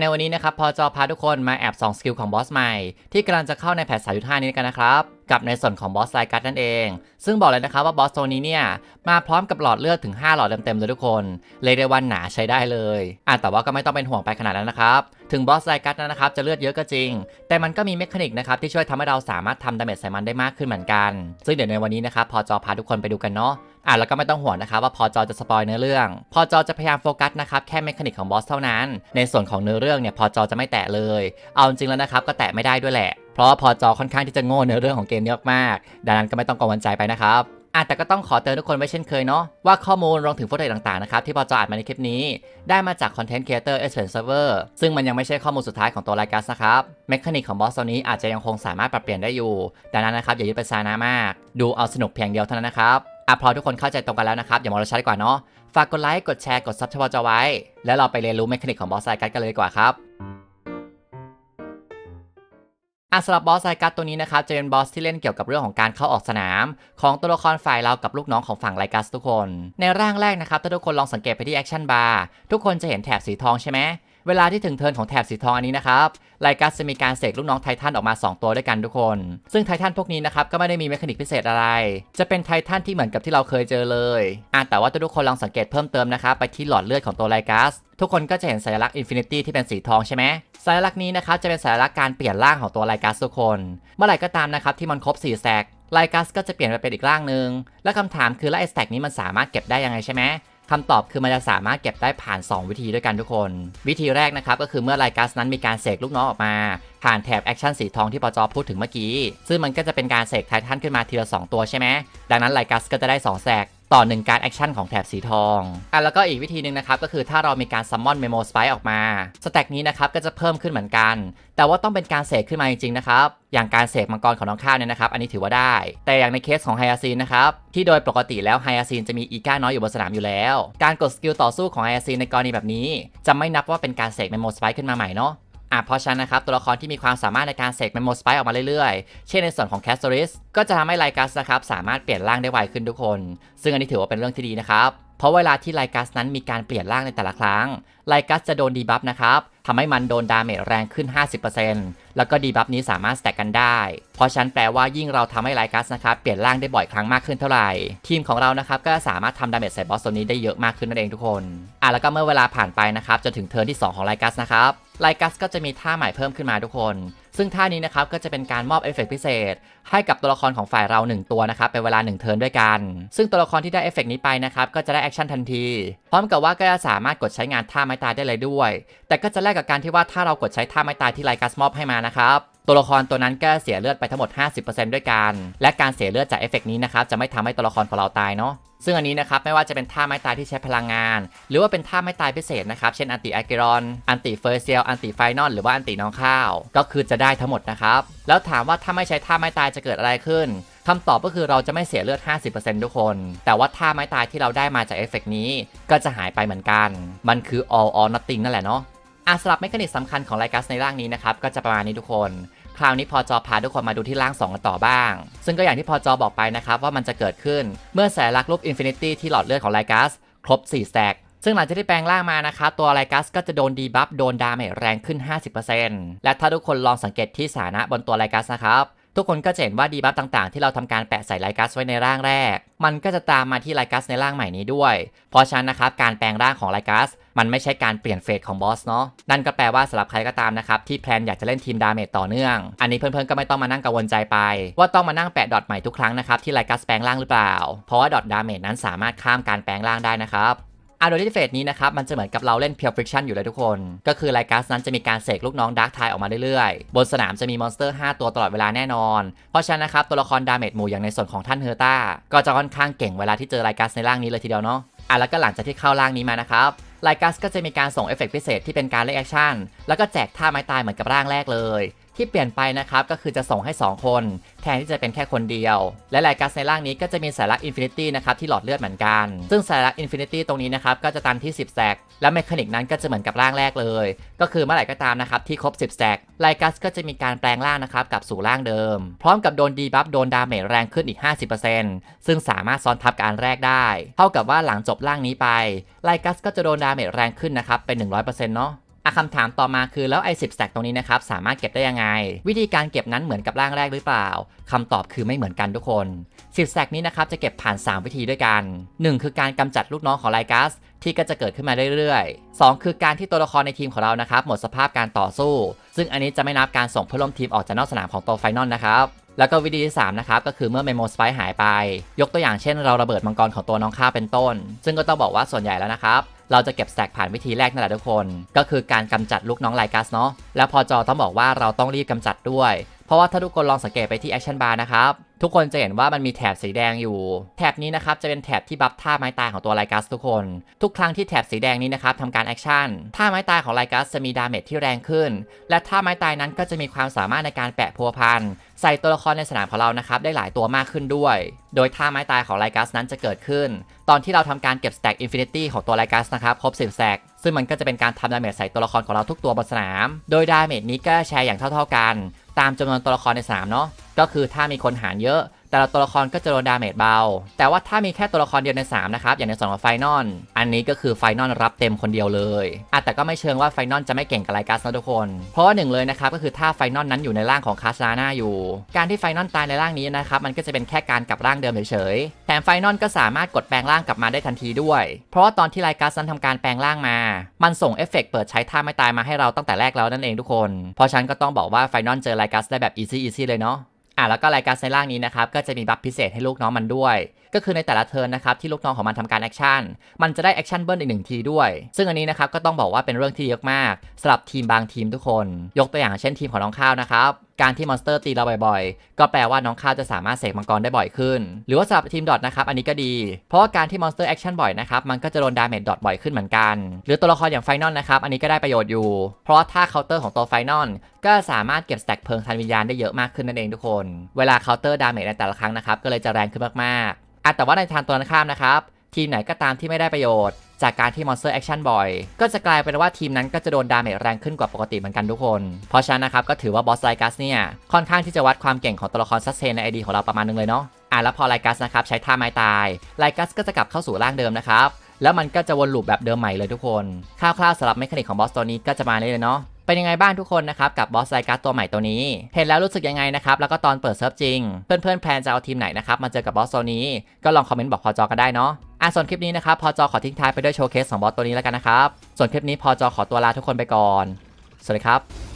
ในวันนี้นะครับพอจอพาทุกคนมาแอบสองสกิลของบอสใหม่ ที่กำลังจะเข้าในแพท3.5นี้กันนะครับ กับในส่วนของบอสไลกัสนั่นเอง ซึ่งบอกเลยนะครับว่าบอสตัวนี้เนี่ยมาพร้อมกับหลอดเลือดถึง 5 หลอดเต็มๆเลยทุกคน เลยได้วันหนาใช้ได้เลยอะแต่ว่าก็ไม่ต้องเป็นห่วงไปขนาดนั้นนะครับ ถึงบอสไลกัสนั้นนะครับจะเลือดเยอะก็จริง แต่มันก็มีเมคานิกนะครับที่ช่วยทำให้เราสามารถทำดาเมจใส่มันได้มากขึ้นเหมือนกัน ซึ่งเดี๋ยวในวันนี้นะครับพอจอพาทุกคนไปดูกันเนาะอะแล้วก็ไม่ต้องห่วงนะครับว่าพอจอจะสปอยเนื้อเรื่อง พอจอจะพยายามโฟกัสนะครับแค่เมคานิกของบอสเท่านั้น ในส่วนของเนื้อเรื่องเนี่ยพอจอจะไม่แตะเลย เอาจริงแล้วนะครับก็แตะไม่ได้ด้วยแหละ เพราะว่าพอจอค่อนข้างที่จะโง่เนื้อเรื่องของเกมนี้มากๆดังนั้นก็ไม่ต้องกังวลใจไปนะครับอะแต่ก็ต้องขอเตือนทุกคนไว้เช่นเคยเนาะว่าข้อมูลรวมถึงโฟโต้ต่างๆนะครับที่พอจออ่านมาในคลิปนี้ ได้มาจากคอนเทนต์ครีเอเตอร์เอสเพนเซอร์ซึ่งมันยังไม่ใช่ข้อมูลสุดท้ายของตัวรายการนะครับเมคานิกของบอสตัวนี้อาจจะยังคงสามารถปรับเปลี่ยนได้อยู่ ดังนั้นนะครับอย่ายึดเป็นสาระมาก ดูเอาสนุกเพียงเดียวเท่านั้นนะครับอะพอทุกคนเข้าใจตรงกันแล้วนะครับอย่ามารอช้าดีกว่าเนาะฝากกดไลค์กดแชร์กดซับชพอจอไว้ แล้วเราไปเรียนรู้เมคานิกของบอสรายการกันเลยดีกว่าครับ อะสำหรับบอสไซกัสตัวนี้นะครับจะเป็นบอสที่เล่นเกี่ยวกับเรื่องของการเข้าออกสนาม ของตัวละครฝ่ายเรากับลูกน้องของฝั่งไลกัสทุกคน ในร่างแรกนะครับถ้าทุกคนลองสังเกตไปที่แอคชั่นบาร์ทุกคนจะเห็นแถบสีทองใช่ไหม เวลาที่ถึงเทิร์นของแถบสีทองอันนี้นะครับไลกัสจะมีการเสกลูกน้องไททันออกมา 2 ตัวด้วยกันทุกคน ซึ่งไททันพวกนี้นะครับก็ไม่ได้มีเมคานิกพิเศษอะไร จะเป็นไททันที่เหมือนกับที่เราเคยเจอเลยอะแต่ว่าทุกคนลองสังเกตเพิ่มเติมนะครับไปที่หลอดเลือดของตัวไลกัสทุกคนก็จะเห็นสัญลักษณ์อินฟินิตี้ที่เป็นสีทองใช่ไหมสัญลักษณ์นี้นะครับจะเป็นสัญลักษณ์การเปลี่ยนร่างของตัวไลกัสทุกคน เมื่อไหร่ก็ตามนะครับที่มันครบ4แสกไลกัสก็จะเปลี่ยนไปเป็นอีกร่างหนึ่งและคำถามคือแล้วไอสแต็กนี้มันสามารถเก็บได้ยังไงใช่ไหม คำตอบคือมันจะสามารถเก็บได้ผ่าน 2 วิธีด้วยกันทุกคน วิธีแรกนะครับก็คือเมื่อไลกัสนั้นมีการเสกลูกน้องออกมา ผ่านแถบแอคชั่นสีทองที่ปจอพูดถึงเมื่อกี้ ซึ่งมันก็จะเป็นการเสกไททันขึ้นมาทีละ2ตัวใช่ไหมดังนั้นไลกัสก็จะได้2แสก ต่อหนึ่งการแอคชั่นของแถบสีทองอะแล้วก็อีกวิธีหนึ่งนะครับ ก็คือถ้าเรามีการซัมมอนเมโมสไปออกมา สแต็กนี้นะครับ ก็จะเพิ่มขึ้นเหมือนกัน แต่ว่าต้องเป็นการเสกขึ้นมาจริงๆนะครับ อย่างการเสกมังกรของน้องข้าวเนี่ยนะครับ อันนี้ถือว่าได้ แต่อย่างในเคสของไฮยาซีนนะครับ ที่โดยปกติแล้วไฮยาซีนจะมีอีก้าน้อยอยู่บนสนามอยู่แล้ว การกดสกิลต่อสู้ของไฮยาซีนในกรณีแบบนี้ จะไม่นับว่าเป็นการเสกเมโมสไปขึ้นมาใหม่เนาะ อะเพราะฉะนั้นนะครับ ตัวละครที่มีความสามารถในการเสกเมมโมสไปออกมาเรื่อยๆ เช่นในส่วนของแคส t ริสก็จะทำให้ไลกัสนะครับสามารถเปลี่ยนร่างได้ไวขึ้นทุกคน ซึ่งอันนี้ถือว่าเป็นเรื่องที่ดีนะครับ เพราะเวลาที่ไลกัสนั้นมีการเปลี่ยนร่างในแต่ละครั้งไลกัสจะโดนดีบัฟนะครับ ทำให้มันโดนดาเมจแรงขึ้น 50%แล้วก็ดีบัฟนี้สามารถสแต็กกันได้ เพราะฉันแปลว่ายิ่งเราทำให้ไลกัสนะครับเปลี่ยนร่างได้บ่อยครั้งมากขึ้นเท่าไหร่ ทีมของเรานะครับก็สามารถทำดาเมจใส่บอสตัวนี้ได้เยอะมากขึ้นนั่นเองทุกคนอะแล้วก็เมื่อเวลาผ่านไปนะครับจนถึงเทิร์นที่ 2 ของไลกัสนะครับไลกัสก็จะมีท่าใหม่เพิ่มขึ้นมาทุกคน ซึ่งท่านี้นะครับก็จะเป็นการมอบเอฟเฟกต์พิเศษ ให้กับตัวละครของฝ่ายเรา 1 ตัวนะครับเป็นเวลา 1 เทิร์นด้วยกัน ซึ่งตัวละครที่ได้เอฟเฟกนี้ไปนะครับก็จะได้แอคชั่นทันที พร้อมกับว่าก็จะสามารถกดใช้งานท่าไม้ตายได้เลยด้วย แต่ก็จะแลกกับการที่ว่าถ้าเรากดใช้ท่าไม้ตายที่ไลกัสมอบให้มานะครับ ตัวละครตัวนั้นก็เสียเลือดไปทั้งหมด 50%ด้วยกัน และการเสียเลือดจากเอฟเฟกต์นี้นะครับจะไม่ทำให้ตัวละครของเราตายเนาะซึ่งอันนี้นะครับไม่ว่าจะเป็นท่าไม้ตายที่ใช้พลังงาน หรือว่าเป็นท่าไม้ตายพิเศษนะครับ เช่นอันติแอเกรอน อันติเฟอร์เซียล อันติไฟนอลหรือว่าอันติน้องข้าว ก็คือจะได้ทั้งหมดนะครับ แล้วถามว่าถ้าไม่ใช้ท่าไม้ตายจะเกิดอะไรขึ้นคำตอบก็คือเราจะไม่เสียเลือด 50%ทุกคน แต่ว่าท่าไม้ตายที่เราได้มาจากเอฟเฟกต์นี้ ก็จะหายไปเหมือนกัน มันคือ all or nothing นั่นแหละเนาะอะสำหรับเมคานิกสำคัญของไลกัสในร่างนี้นะครับก็จะประมาณนี้ทุกคน คราวนี้พอจอพาทุกคนมาดูที่ร่าง2กันต่อบ้าง ซึ่งก็อย่างที่พอจอบอกไปนะครับว่ามันจะเกิดขึ้นเมื่อแสลักรูปอินฟินิตี้ที่หลอดเลือดของไลกัสครบ4แสกซึ่งหลังจากที่แปลงร่างมานะครับตัวไลกัสก็จะโดนดีบัฟโดนดาเมจแรงขึ้น 50%และถ้าทุกคนลองสังเกตที่สถานะบนตัวไลกัสนะครับทุกคนก็จะเห็นว่าดีบัฟต่างๆ ที่เราทำการแปะใส่ไลกัสไว้ในร่างแรก มันก็จะตามมาที่ไลกัสในร่างใหม่นี้ด้วย เพราะฉะนั้นนะครับการแปลงร่างของไลกัส มันไม่ใช่การเปลี่ยนเฟสของบอสเนาะนั่นก็แปลว่าสำหรับใครก็ตามนะครับที่แพลนอยากจะเล่นทีมดาเมจต่อเนื่อง อันนี้เพื่อนๆก็ไม่ต้องมานั่งกังวลใจไป ว่าต้องมานั่งแปะดอทใหม่ทุกครั้งนะครับที่ไลกัสแปลงร่างหรือเปล่า เพราะว่าดอทดาเมจนั้นสามารถข้ามการแปลงร่างได้นะครับอะโดยที่เฟสนี้นะครับ มันจะเหมือนกับเราเล่นเพียวฟริ c ชันอยู่เลยทุกคน ก็คือไลกัสนั้นจะมีการเสกลูกน้องดาร์กไทออกมาเรื่อยๆ บนสนามจะมีมอนสเตอร์ 5 ตัวตลอดเวลาแน่นอน เพราะฉะนั้นนะครับ ตัวละครดาเมจหมู่อย่างในส่วนของท่านเฮอร์ตาก็จะค่อนข้างเก่งเวลาที่เจอไลกัสในร่างนี้เลยทีเดียวเนาะอะแล้วก็หลังจากที่เข้าร่างนี้มานะครับ ไลกัสก็จะมีการส่งเอฟเฟกต์พิเศษที่เป็นการเล่นแอคชั่น แล้วก็แจกท่าไม้ตายเหมือนกับร่างแรกเลย ที่เปลี่ยนไปนะครับก็คือจะส่งให้ 2 คน แทนที่จะเป็นแค่คนเดียว และไลกัสในร่างนี้ก็จะมีสายลักอินฟินิตี้นะครับที่หลอดเลือดเหมือนกัน ซึ่งสายลักอินฟินิตี้ตรงนี้นะครับก็จะตันที่ 10แซกและเมคานิกนั้นก็จะเหมือนกับร่างแรกเลย ก็คือเมื่อไหร่ก็ตามนะครับที่ครบ 10แซกไลกัสก็จะมีการแปลงร่างนะครับกลับสู่ร่างเดิม พร้อมกับโดนดีบัฟโดนดาเมจแรงขึ้นอีก 50%ซึ่งสามารถซ้อนทับกับอันแรกได้ เท่ากับว่าหลังจบร่างนี้ไปไลกัสก็จะโดนดาเมจแรงขึ้นนะครับเป็น 100%เนาะ อะคำถามต่อมาคือแล้วไอ้สิบแสกตรงนี้นะครับสามารถเก็บได้ยังไง วิธีการเก็บนั้นเหมือนกับร่างแรกหรือเปล่าคำตอบคือไม่เหมือนกันทุกคนสิบแสกนี้นะครับจะเก็บผ่าน 3 วิธีด้วยกัน 1 คือการกำจัดลูกน้องของไลกัสที่ก็จะเกิดขึ้นมาเรื่อยๆ 2 คือการที่ตัวละครในทีมของเรานะครับหมดสภาพการต่อสู้ ซึ่งอันนี้จะไม่นับการส่งเพื่อนร่วมทีมออกจากนอกสนามของตัวไฟนอลนะครับแล้วก็วิธีที่3นะครับก็คือเมื่อเมโมสไปหายไป ยกตัวอย่างเช่น เราระเบิดมังกรของตัวน้องข้าเป็นต้น ซึ่งก็ต้องบอกว่าส่วนใหญ่แล้วนะครับ เราจะเก็บแสกผ่านวิธีแรกนั่นแหละทุกคน ก็คือการกำจัดลูกน้องไลกัสเนาะแล้วพอจอต้องบอกว่าเราต้องรีบกำจัดด้วย เพราะว่าถ้าทุกคนลองสังเกตไปที่แอคชั่นบาร์นะครับ ทุกคนจะเห็นว่ามันมีแถบสีแดงอยู่ แถบนี้นะครับจะเป็นแถบที่บัฟท่าไม้ตายของตัวไลกัสทุกคน ทุกครั้งที่แถบสีแดงนี้นะครับทำการแอคชั่นท่าไม้ตายของไลกัสจะมีดาเมจที่แรงขึ้น และท่าไม้ตายนั้นก็จะมีความสามารถในการแปะพัวพันใส่ตัวละครในสนามของเรานะครับได้หลายตัวมากขึ้นด้วย โดยท่าไม้ตายของไลกัสนั้นจะเกิดขึ้น ตอนที่เราทำการเก็บสแต็กอินฟินิตี้ของตัวไลกัสนะครับครบ10สแต็กซึ่งมันก็จะเป็นการทำดาเมจใส่ตัวละครของเราทุกตัวบนสนาม โดยดาเมจนี้ก็แชร์อย่างเท่า ๆกัน ตามจำนวนตัวละครในสนามเนาะก็คือถ้ามีคนหารเยอะ แต่ละตัวละครก็จะโดนดาเมจเบา แต่ว่าถ้ามีแค่ตัวละครเดียวใน 3 นะครับ อย่างในส่วนของไฟนอลอันนี้ก็คือไฟนอลรับเต็มคนเดียวเลยอะแต่ก็ไม่เชิงว่าไฟนอลจะไม่เก่งกับไลกัสนะทุกคน เพราะว่าหนึ่งเลยนะครับก็คือถ้าไฟนอลนั้นอยู่ในร่างของคาสลาน่าอยู่ การที่ไฟนอลตายในร่างนี้นะครับมันก็จะเป็นแค่การกลับร่างเดิมเฉยๆแถมไฟนอลก็สามารถกดแปลงร่างกลับมาได้ทันทีด้วย เพราะว่าตอนที่ไลกัสนั้นทำการแปลงร่างมา มันส่งเอฟเฟกต์เปิดใช้ท่าไม่ตายมาให้เราตั้งแต่แรกแล้วนั่นเองทุกคน เพราะฉันก็ต้องบอกว่าไฟนอลเจอไลกัสได้แบบอีซี่อีซี่เลยเนาะ อะแล้วก็รายการในล่างนี้นะครับก็จะมีบัฟพิเศษให้ลูกน้องมันด้วย ก็คือในแต่ละเทิร์นนะครับที่ลูกน้องของมันทำการแอคชั่นมันจะได้แอคชั่นเบิ้ลอีกหนึ่งทีด้วย ซึ่งอันนี้นะครับก็ต้องบอกว่าเป็นเรื่องที่ดีมากสำหรับทีมบางทีมทุกคน ยกตัวอย่างเช่นทีมของน้องข้าวนะครับการที่มอนสเตอร์ตีเราบ่อยๆ ก็แปลว่าน้องข้าวจะสามารถเสกมังกรได้บ่อยขึ้น หรือว่าสำหรับทีมดอทนะครับ อันนี้ก็ดี เพราะว่าการที่มอนสเตอร์แอคชั่นบ่อยนะครับ มันก็จะโดนดาเมจดอทบ่อยขึ้นเหมือนกัน หรือตัวละครอย่างไฟนอลนะครับ อันนี้ก็ได้ประโยชน์อยู่ เพราะถ้าเคาน์เตอร์ของตัวไฟนอลก็สามารถเก็บสแต็กเพลิงทันวิญญาณได้เยอะมากขึ้นนั่นเองทุกคน เวลาเคาน์เตอร์ดาเมจในแต่ละครั้งนะครับ ก็เลยจะแรงขึ้นมากๆ อะแต่ว่าในทางตรงกันข้ามนะครับ ทีมไหนก็ตามที่ไม่ได้ประโยชน์ จากการที่มอนสเตอร์แอคชั่นบ่อย ก็จะกลายเป็นว่าทีมนั้นก็จะโดนดาเมจแรงขึ้นกว่าปกติเหมือนกันทุกคน เพราะฉะนั้นนะครับก็ถือว่าบอสไลกัสเนี่ยค่อนข้างที่จะวัดความเก่งของตัวละครซัสเซนในไอดีของเราประมาณนึงเลยเนาะอะแล้วพอไลกัสนะครับใช้ท่าไม้ตายไลกัสก็จะกลับเข้าสู่ร่างเดิมนะครับแล้วมันก็จะวนลูปแบบเดิมใหม่เลยทุกคนคร่าวๆสำหรับเมคานิกของบอสตัวนี้ก็จะมาเลยเนาะ เป็นยังไงบ้างทุกคนนะครับกับบอสไลกัสตัวใหม่ตัวนี้ เห็นแล้วรู้สึกยังไงนะครับแล้วก็ตอนเปิดเซิร์ฟจริง เพื่อนๆแพลนจะเอาทีมไหนนะครับมาเจอกับบอสตัวนี้ก็ลองคอมเมนต์บอกพอจอกันได้เนาะอะส่วนคลิปนี้นะครับพอจอขอทิ้งท้ายไปด้วยโชว์เคสของบอสตัวนี้แล้วกันนะครับส่วนคลิปนี้พอจอขอตัวลาทุกคนไปก่อนสวัสดีครับ